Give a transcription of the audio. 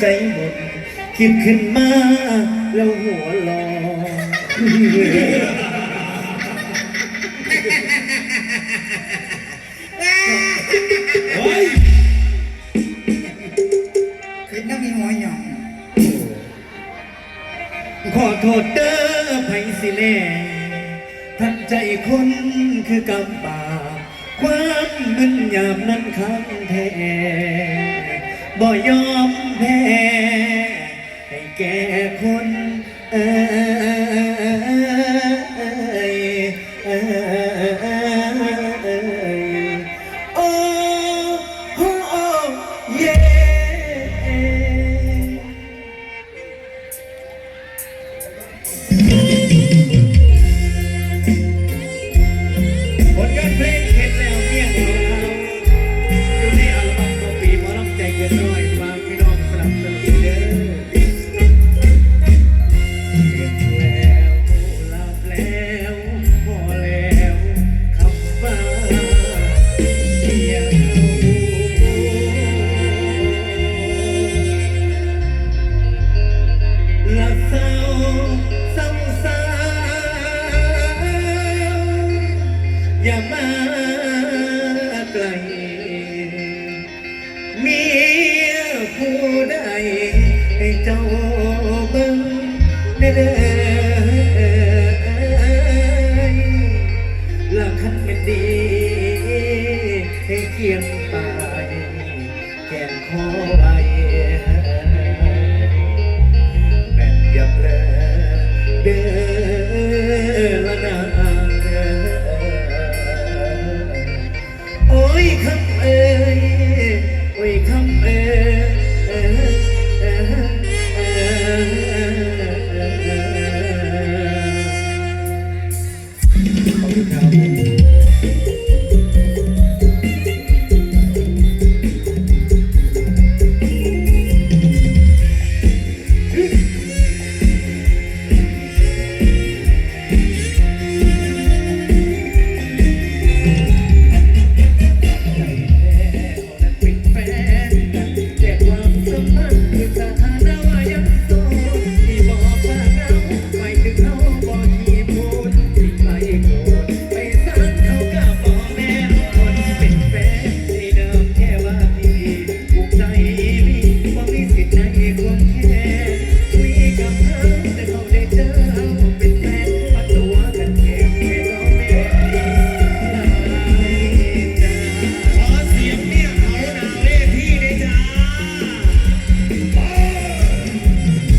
ใจหมด คิดขึ้นมาแล้วหัวเรอโอ้ยคือน้ำมีหัวหยองขอโทษเด้อไผสิแน่ทันใจคนคือกำบาความมึนยามนั้นค้งแท้บ่ยอม แพ้ มีผู้ใดเจ้าบังเด้อละคันเป็นดีให้เคียงไปแก้มคอ